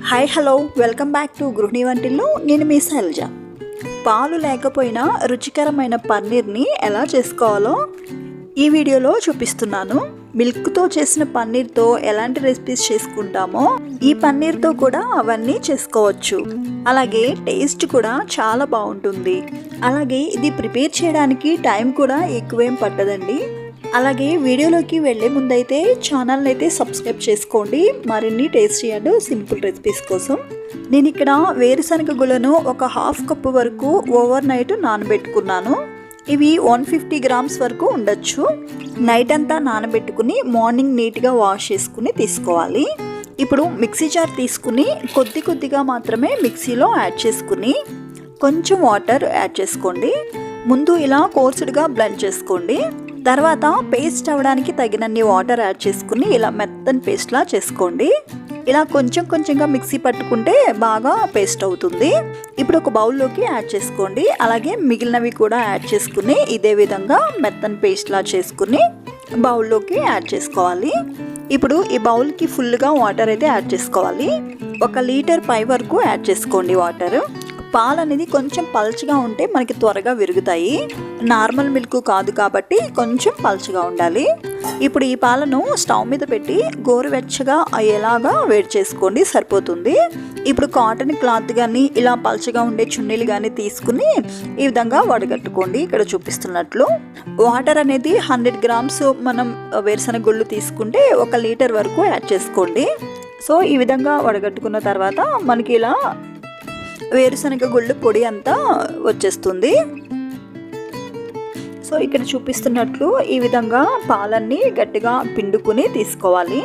Hi hello. Welcome back to గృహిణి వంటిల్లో. నేను మీ శైలజ. పాలు లేకపోయినా రుచికరమైన పన్నీర్ని ఎలా చేసుకోవాలో ఈ వీడియోలో చూపిస్తున్నాను. మిల్క్తో చేసిన పన్నీర్తో ఎలాంటి రెసిపీస్ చేసుకుంటామో ఈ పన్నీర్తో కూడా అవన్నీ చేసుకోవచ్చు. అలాగే టేస్ట్ కూడా చాలా బాగుంటుంది. అలాగే ఇది ప్రిపేర్ చేయడానికి టైం కూడా ఎక్కువేం పట్టదండి. అలాగే వీడియోలోకి వెళ్ళే ముందైతే ఛానల్ని అయితే సబ్స్క్రైబ్ చేసుకోండి. మరిన్ని టేస్టీ అండ్ సింపుల్ రెసిపీస్ కోసం నేను ఇక్కడ వేరుశనగ గుళ్ళను ఒక హాఫ్ కప్ వరకు ఓవర్ నైట్ నానబెట్టుకున్నాను. ఇవి వన్ ఫిఫ్టీ గ్రామ్స్ వరకు ఉండొచ్చు. నైట్ అంతా నానబెట్టుకుని మార్నింగ్ నీట్గా వాష్ చేసుకుని తీసుకోవాలి. ఇప్పుడు మిక్సీ జార్ తీసుకుని కొద్ది కొద్దిగా మాత్రమే మిక్సీలో యాడ్ చేసుకుని కొంచెం వాటర్ యాడ్ చేసుకోండి. ముందు ఇలా కోర్సుడ్గా బ్లెండ్ చేసుకోండి. తర్వాత పేస్ట్ అవ్వడానికి తగినన్ని వాటర్ యాడ్ చేసుకుని ఇలా మెత్తని పేస్ట్లా చేసుకోండి. ఇలా కొంచెం కొంచెంగా మిక్సీ పట్టుకుంటే బాగా పేస్ట్ అవుతుంది. ఇప్పుడు ఒక బౌల్లోకి యాడ్ చేసుకోండి. అలాగే మిగిలినవి కూడా యాడ్ చేసుకుని ఇదే విధంగా మెత్తని పేస్ట్లా చేసుకుని బౌల్లోకి యాడ్ చేసుకోవాలి. ఇప్పుడు ఈ బౌల్కి ఫుల్గా వాటర్ అయితే యాడ్ చేసుకోవాలి. ఒక లీటర్ పై వరకు యాడ్ చేసుకోండి వాటర్ పాలు అనేది కొంచెం పల్చగా ఉంటే మనకి త్వరగా విరుగుతాయి. నార్మల్ మిల్క్ కాదు కాబట్టి కొంచెం పల్చగా ఉండాలి. ఇప్పుడు ఈ పాలను స్టవ్ మీద పెట్టి గోరువెచ్చగా అయ్యేలాగా వేడి చేసుకోండి సరిపోతుంది. ఇప్పుడు కాటన్ క్లాత్ కానీ ఇలా పల్చగా ఉండే చున్నీలు కానీ తీసుకుని ఈ విధంగా వడగట్టుకోండి. ఇక్కడ చూపిస్తున్నట్లు వాటర్ అనేది హండ్రెడ్ గ్రామ్స్ మనం వేరుశనగ గుళ్ళు తీసుకుంటే ఒక లీటర్ వరకు యాడ్ చేసుకోండి. సో ఈ విధంగా వడగట్టుకున్న తర్వాత మనకి ఇలా వేరుశనగ గుళ్ళు పొడి అంతా వచ్చేస్తుంది. సో ఇక్కడ చూపిస్తున్నట్లు ఈ విధంగా పాలన్నీ గట్టిగా పిండుకుని తీసుకోవాలి.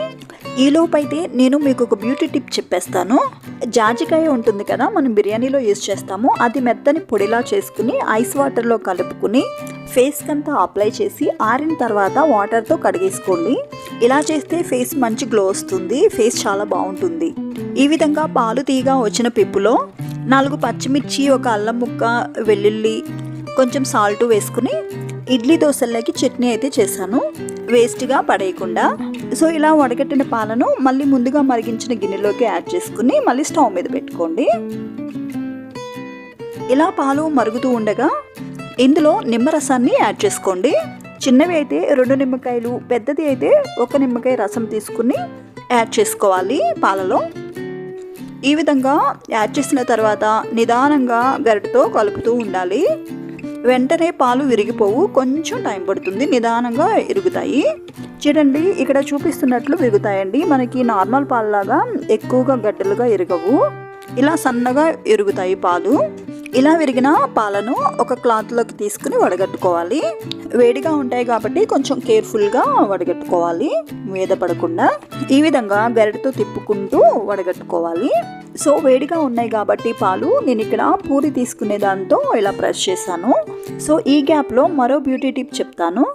ఈలోపైతే నేను మీకు ఒక బ్యూటీ టిప్ చెప్పేస్తాను. జాజికాయ ఉంటుంది కదా మనం బిర్యానీలో యూజ్ చేస్తాము. అది మెత్తని పొడిలా చేసుకుని ఐస్ వాటర్లో కలుపుకుని ఫేస్కి అంతా అప్లై చేసి ఆరిన తర్వాత వాటర్తో కడిగేసుకోండి. ఇలా చేస్తే ఫేస్ మంచి గ్లో వస్తుంది ఫేస్ చాలా బాగుంటుంది. ఈ విధంగా పాలు తీగా వచ్చిన పిప్పులో నాలుగు పచ్చిమిర్చి ఒక అల్లం ముక్క వెల్లుల్లి కొంచెం సాల్ట్ వేసుకుని ఇడ్లీ దోశల్లోకి చట్నీ అయితే చేశాను. వేస్ట్గా పడేయకుండా. సో ఇలా వడగట్టిన పాలను మళ్ళీ ముందుగా మరిగించిన గిన్నెలోకి యాడ్ చేసుకుని మళ్ళీ స్టవ్ మీద పెట్టుకోండి. ఇలా పాలు మరుగుతూ ఉండగా ఇందులో నిమ్మరసాన్ని యాడ్ చేసుకోండి. చిన్నవి అయితే రెండు నిమ్మకాయలు పెద్దది అయితే ఒక నిమ్మకాయ రసం తీసుకుని యాడ్ చేసుకోవాలి పాలలో. ఈ విధంగా యాడ్ చేసిన తర్వాత నిదానంగా గరిటతో కలుపుతూ ఉండాలి. వెంటనే పాలు విరిగిపోవు. కొంచెం టైం పడుతుంది. నిదానంగా ఇరుగుతాయి. చూడండి ఇక్కడ చూపిస్తున్నట్లు విరుగుతాయండి. మనకి నార్మల్ పాలలాగా ఎక్కువగా గడ్డలుగా ఇరగవు. ఇలా సన్నగా ఇరుగుతాయి పాలు. ఇలా విరిగిన పాలను ఒక క్లాత్లోకి తీసుకుని వడగట్టుకోవాలి. వేడిగా ఉంటాయి కాబట్టి కొంచెం కేర్ఫుల్గా వడగట్టుకోవాలి. మీద పడకుండా ఈ విధంగా గరిటతో తిప్పుకుంటూ వడగట్టుకోవాలి. సో వేడిగా ఉన్నాయి కాబట్టి పాలు నేను ఇక్కడ పూరి తీసుకునే దాంతో ఇలా ప్రెస్ చేశాను. సో ఈ గ్యాప్లో మరో బ్యూటీ టిప్ చెప్తాను.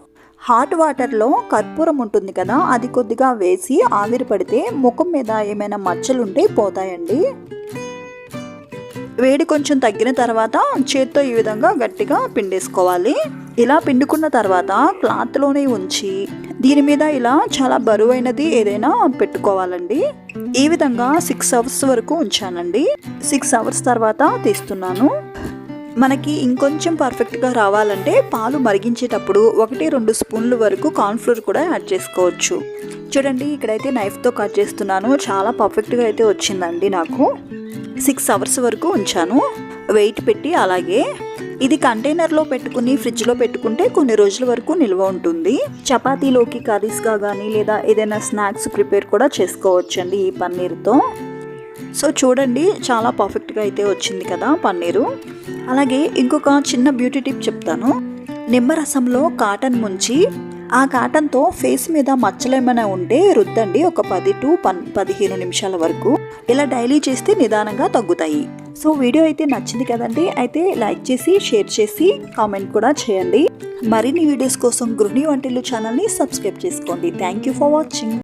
హాట్ వాటర్లో కర్పూరం ఉంటుంది కదా అది కొద్దిగా వేసి ఆవిరి పడితే ముఖం మీద ఏమైనా మచ్చలు ఉంటే పోతాయండి. వేడి కొంచెం తగ్గిన తర్వాత చేత్తో ఈ విధంగా గట్టిగా పిండేసుకోవాలి. ఇలా పిండుకున్న తర్వాత క్లాత్లోనే ఉంచి దీని మీద ఇలా చాలా బరువైనది ఏదైనా పెట్టుకోవాలండి. ఈ విధంగా సిక్స్ అవర్స్ వరకు ఉంచానండి. సిక్స్ అవర్స్ తర్వాత తీస్తున్నాను. మనకి ఇంకొంచెం పర్ఫెక్ట్గా రావాలంటే పాలు మరిగించేటప్పుడు ఒకటి రెండు స్పూన్ల వరకు కార్న్ఫ్లోర్ కూడా యాడ్ చేసుకోవచ్చు. చూడండి ఇక్కడైతే నైఫ్తో కట్ చేస్తున్నాను. చాలా పర్ఫెక్ట్గా అయితే వచ్చిందండి నాకు. సిక్స్ అవర్స్ వరకు ఉంచాను. వెయిట్ పెట్టి అలాగే ఇది కంటైనర్లో పెట్టుకుని ఫ్రిడ్జ్లో పెట్టుకుంటే కొన్ని రోజుల వరకు నిల్వ ఉంటుంది. చపాతీలోకి కర్రీస్గా కానీ లేదా ఏదైనా స్నాక్స్ ప్రిపేర్ కూడా చేసుకోవచ్చండి ఈ పన్నీర్తో. సో చూడండి చాలా పర్ఫెక్ట్గా అయితే వచ్చింది కదా పన్నీరు. అలాగే ఇంకొక చిన్న బ్యూటీ టిప్ చెప్తాను. నిమ్మరసంలో కాటన్ ముంచి ఆ కాటన్తో ఫేస్ మీద మచ్చలు ఏమైనా ఉంటే రుద్దండి ఒక పది టు పన్ పదిహేను నిమిషాల వరకు. ఇలా డైలీ చేస్తే నిదానంగా తగ్గుతాయి. సో వీడియో అయితే నచ్చింది కదండి అయితే లైక్ చేసి షేర్ చేసి కామెంట్ కూడా చేయండి. మరిన్ని వీడియోస్ కోసం గృహిణి వంటిల్లు ఛానల్ని సబ్స్క్రైబ్ చేసుకోండి. Thank you for watching